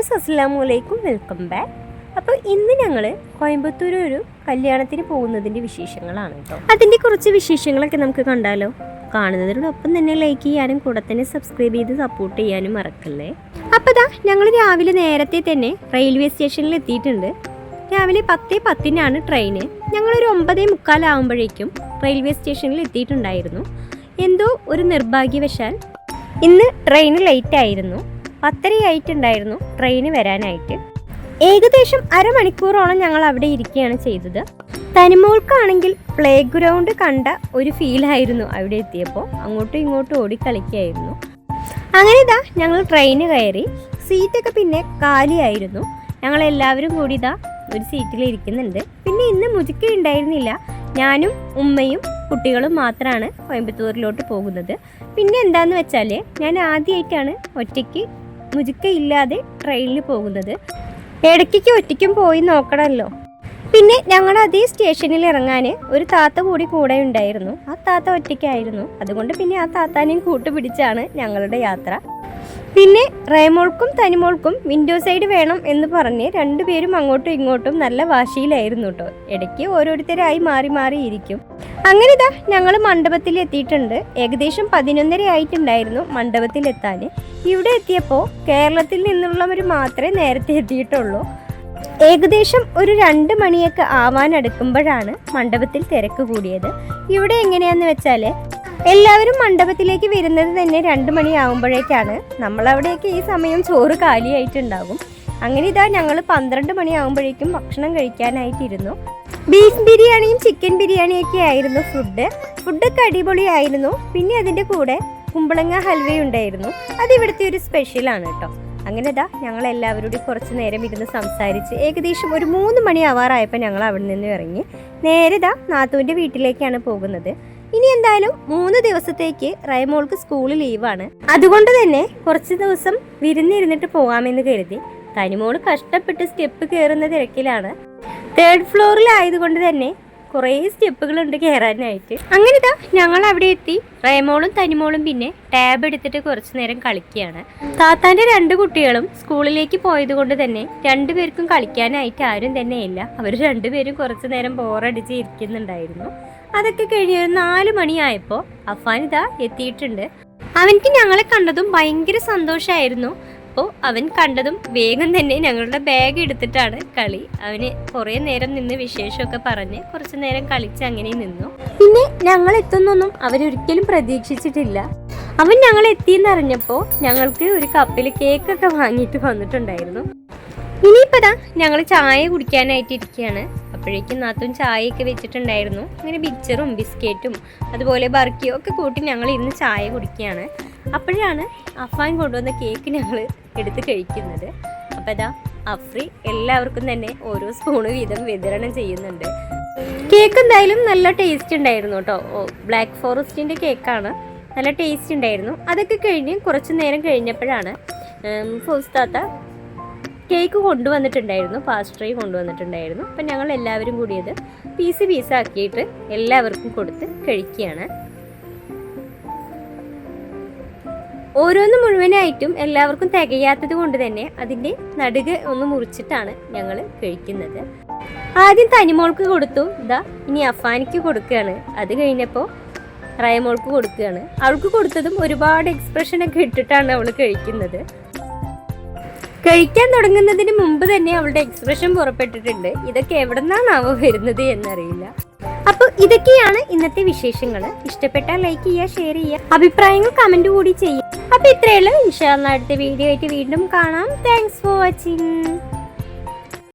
Viewers അസ്സാം വലൈക്കും welcome back. അപ്പോൾ ഇന്ന് ഞങ്ങൾ കോയമ്പത്തൂർ ഒരു കല്യാണത്തിന് പോകുന്നതിന്റെ വിശേഷങ്ങളാണ് കേട്ടോ. അതിന്റെ കുറച്ച് വിശേഷങ്ങളൊക്കെ നമുക്ക് കണ്ടാലോ? കാണുന്നതിനോടൊപ്പം തന്നെ ലൈക്ക് ചെയ്യാനും കൂടെ തന്നെ സബ്സ്ക്രൈബ് ചെയ്ത് സപ്പോർട്ട് ചെയ്യാനും മറക്കല്ലേ? അപ്പോൾ ദാ ഞങ്ങൾ രാവിലെ നേരത്തെ തന്നെ റെയിൽവേ സ്റ്റേഷനിൽ എത്തിയിട്ടുണ്ട്. രാവിലെ പത്തേ പത്തിനാണ് ട്രെയിന് ഞങ്ങളൊരു ഒമ്പതേ മുക്കാലാവുമ്പോഴേക്കും റെയിൽവേ സ്റ്റേഷനിൽ എത്തിയിട്ടുണ്ടായിരുന്നു. എന്തോ ഒരു നിർഭാഗ്യവശാൽ ഇന്ന് ട്രെയിൻ ലേറ്റ് ആയിരുന്നു. പത്തരയായിട്ടുണ്ടായിരുന്നു ട്രെയിന് വരാനായിട്ട്. ഏകദേശം അരമണിക്കൂറോളം ഞങ്ങൾ അവിടെ ഇരിക്കുകയാണ് ചെയ്തത്. തനിമോൾക്കാണെങ്കിൽ പ്ലേ ഗ്രൗണ്ട് കണ്ട ഒരു ഫീലായിരുന്നു അവിടെ എത്തിയപ്പോൾ. അങ്ങോട്ടും ഇങ്ങോട്ടും ഓടിക്കളിക്കായിരുന്നു. അങ്ങനെ ഇതാ ഞങ്ങൾ ട്രെയിന് കയറി. സീറ്റൊക്കെ പിന്നെ കാലിയായിരുന്നു. ഞങ്ങൾ എല്ലാവരും കൂടി ഇതാ ഒരു സീറ്റിൽ ഇരിക്കുന്നുണ്ട്. പിന്നെ ഇന്ന് മുതുക്ക ഉണ്ടായിരുന്നില്ല. ഞാനും ഉമ്മയും കുട്ടികളും മാത്രമാണ് കോയമ്പത്തൂരിലോട്ട് പോകുന്നത്. പിന്നെ എന്താണെന്ന് വെച്ചാൽ ഞാൻ ആദ്യമായിട്ടാണ് ഒറ്റയ്ക്ക് മുതുക്ക ഇല്ലാതെ ട്രെയിനിൽ പോകുന്നത്. ഇടയ്ക്ക് ഒറ്റയ്ക്കും പോയി നോക്കണമല്ലോ. പിന്നെ ഞങ്ങളുടെ അതേ സ്റ്റേഷനിൽ ഇറങ്ങാൻ ഒരു താത്ത കൂടി കൂടെ ഉണ്ടായിരുന്നു. ആ താത്ത ഒറ്റയ്ക്കായിരുന്നു. അതുകൊണ്ട് പിന്നെ ആ താത്താനെയും കൂട്ടുപിടിച്ചാണ് ഞങ്ങളുടെ യാത്ര. പിന്നെ റേമോൾക്കും തനിമോൾക്കും വിൻഡോ സൈഡ് വേണം എന്ന് പറഞ്ഞ് രണ്ടുപേരും അങ്ങോട്ടും ഇങ്ങോട്ടും നല്ല വാശിയിലായിരുന്നു കേട്ടോ ഇടയ്ക്ക് ഓരോരുത്തരായി മാറി മാറി ഇരിക്കും. അങ്ങനെ ഇതാ ഞങ്ങൾ മണ്ഡപത്തിൽ എത്തിയിട്ടുണ്ട്. ഏകദേശം പതിനൊന്നര ആയിട്ടുണ്ടായിരുന്നു മണ്ഡപത്തിൽ എത്താൻ ഇവിടെ എത്തിയപ്പോൾ കേരളത്തിൽ നിന്നുള്ളവർ മാത്രമേ നേരത്തെ എത്തിയിട്ടുള്ളൂ. ഏകദേശം ഒരു രണ്ട് മണിയൊക്കെ ആവാൻ അടുക്കുമ്പോഴാണ് മണ്ഡപത്തിൽ തിരക്ക് കൂടിയത്. ഇവിടെ എങ്ങനെയാന്ന് വെച്ചാൽ എല്ലാവരും മണ്ഡപത്തിലേക്ക് വരുന്നത് തന്നെ രണ്ട് മണിയാവുമ്പോഴേക്കാണ്. നമ്മളവിടെയൊക്കെ ഈ സമയം ചോറ് കാലിയായിട്ടുണ്ടാകും. അങ്ങനെ ഇതാ ഞങ്ങൾ പന്ത്രണ്ട് മണിയാവുമ്പോഴേക്കും ഭക്ഷണം കഴിക്കാനായിട്ടിരുന്നു. ബീഫ് ബിരിയാണിയും ചിക്കൻ ബിരിയാണിയൊക്കെ ആയിരുന്നു ഫുഡ്. ഫുഡൊക്കെ അടിപൊളിയായിരുന്നു. പിന്നെ അതിന്റെ കൂടെ കുമ്പളങ്ങ ഹൽവയും ഉണ്ടായിരുന്നു അത് ഒരു സ്പെഷ്യലാണ് കേട്ടോ. അങ്ങനെ ഇതാ ഞങ്ങൾ എല്ലാവരോടും കുറച്ച് നേരം ഇരുന്ന് സംസാരിച്ച് ഏകദേശം ഒരു മൂന്ന് മണി ആവാറായപ്പോൾ ഞങ്ങൾ അവിടെ നിന്ന് ഇറങ്ങി. നേരെ ഇതാ നാത്തൂന്റെ വീട്ടിലേക്കാണ് പോകുന്നത്. ഇനി എന്തായാലും മൂന്ന് ദിവസത്തേക്ക് റൈമോൾക്ക് സ്കൂൾ ലീവാണ്. അതുകൊണ്ട് തന്നെ കുറച്ച് ദിവസം വിരുന്നിരുന്നിട്ട് പോകാമെന്ന് കരുതി തനിമോൾ കഷ്ടപ്പെട്ട് സ്റ്റെപ്പ് കയറുന്ന തിരക്കിലാണ്. തേർഡ് ഫ്ലോറിലായതുകൊണ്ട് തന്നെ കുറേ സ്റ്റെപ്പുകളുണ്ട് കയറാനായിട്ട് അങ്ങനെ ഇതാ ഞങ്ങൾ അവിടെ എത്തി. റേമോളും തനിമോളും പിന്നെ ടാബ് എടുത്തിട്ട് കുറച്ചു നേരം കളിക്കുകയാണ്. താത്താന്റെ രണ്ട് കുട്ടികളും സ്കൂളിലേക്ക് പോയത് കൊണ്ട് തന്നെ രണ്ടുപേർക്കും കളിക്കാനായിട്ട് ആരും തന്നെ ഇല്ല. അവർ രണ്ടുപേരും കുറച്ചു നേരം ബോറടിച്ച് ഇരിക്കുന്നുണ്ടായിരുന്നു. അതൊക്കെ കഴിഞ്ഞ് നാല് മണിയായപ്പോൾ അഫാൻ ഇതാ എത്തിയിട്ടുണ്ട്. അവൻക്ക് ഞങ്ങളെ കണ്ടതും ഭയങ്കര സന്തോഷമായിരുന്നു അപ്പോൾ അവൻ കണ്ടതും വേഗം തന്നെ ഞങ്ങളുടെ ബാഗ് എടുത്തിട്ടാണ് കളി. അവന് കുറേ നേരം നിന്ന് വിശേഷമൊക്കെ പറഞ്ഞ് കുറച്ച് നേരം കളിച്ച് അങ്ങനെ നിന്നു. പിന്നെ ഞങ്ങൾ എത്തുന്നൊന്നും അവരൊരിക്കലും പ്രതീക്ഷിച്ചിട്ടില്ല. അവൻ ഞങ്ങൾ എത്തിയെന്നറിഞ്ഞപ്പോൾ ഞങ്ങൾക്ക് ഒരു കപ്പിൽ കേക്കൊക്കെ വാങ്ങിയിട്ട് വന്നിട്ടുണ്ടായിരുന്നു. ഇനിയിപ്പതാ ഞങ്ങൾ ചായ കുടിക്കാനായിട്ട് ഇരിക്കുകയാണ് അപ്പോഴേക്കും നാത്തും ചായയൊക്കെ വെച്ചിട്ടുണ്ടായിരുന്നു. അങ്ങനെ ബിച്ചറും ബിസ്ക്കറ്റും അതുപോലെ ബർക്കിയും ഒക്കെ കൂട്ടി ഞങ്ങൾ ഇന്ന് ചായ കുടിക്കുകയാണ്. അപ്പോഴാണ് അഫാൻ കൊണ്ടുവന്ന കേക്ക് ഞങ്ങൾ എടുത്ത് കഴിക്കുന്നത്. അപ്പോൾ ഇതാ അഫ്രി എല്ലാവർക്കും തന്നെ ഓരോ സ്പൂണ് വീതം വിതരണം ചെയ്യുന്നുണ്ട്. കേക്ക് എന്തായാലും നല്ല ടേസ്റ്റ് ഉണ്ടായിരുന്നു കേട്ടോ. ബ്ലാക്ക് ഫോറസ്റ്റിന്റെ കേക്കാണ്. നല്ല ടേസ്റ്റ് ഉണ്ടായിരുന്നു. അതൊക്കെ കഴിഞ്ഞ് കുറച്ച് നേരം കഴിഞ്ഞപ്പോഴാണ് ഫുസ്താത്ത കേക്ക് കൊണ്ടുവന്നിട്ടുണ്ടായിരുന്നു പാസ്ട്രി കൊണ്ടുവന്നിട്ടുണ്ടായിരുന്നു. അപ്പം ഞങ്ങൾ എല്ലാവരും കൂടിയത് പീസ് പീസാക്കിയിട്ട് എല്ലാവർക്കും കൊടുത്ത് കഴിക്കുകയാണ്. ഓരോന്ന് മുഴുവനായിട്ടും എല്ലാവർക്കും തികയാത്തത് കൊണ്ട് തന്നെ അതിന്റെ നടുക് ഒന്ന് മുറിച്ചിട്ടാണ് ഞങ്ങൾ കഴിക്കുന്നത്. ആദ്യം തനിമോൾക്ക് കൊടുത്തു ഇതാ ഇനി അഫാനിക്ക് കൊടുക്കുകയാണ്. അത് കഴിഞ്ഞപ്പോൾ റയമോൾക്ക് കൊടുക്കുകയാണ്. അവൾക്ക് കൊടുത്തതും ഒരുപാട് എക്സ്പ്രഷനൊക്കെ ഇട്ടിട്ടാണ് അവൾ കഴിക്കുന്നത്. കഴിക്കാൻ തുടങ്ങുന്നതിന് മുമ്പ് തന്നെ അവളുടെ എക്സ്പ്രഷൻ പുറപ്പെട്ടിട്ടുണ്ട്. ഇതൊക്കെ എവിടെ നിന്നാണാവോ വരുന്നത് എന്നറിയില്ല. അപ്പോൾ ഇതൊക്കെയാണ് ഇന്നത്തെ വിശേഷങ്ങൾ ഇഷ്ടപ്പെട്ടാൽ ലൈക്ക് ചെയ്യുക ഷെയർ ചെയ്യുക അഭിപ്രായങ്ങൾ കമന്റ് കൂടി ചെയ്യുക. അപ്പോൾ ഇത്രയുള്ള ഇൻഷാല്ല അടുത്ത വീഡിയോ ആയിട്ട് വീണ്ടും കാണാം. Thanks for watching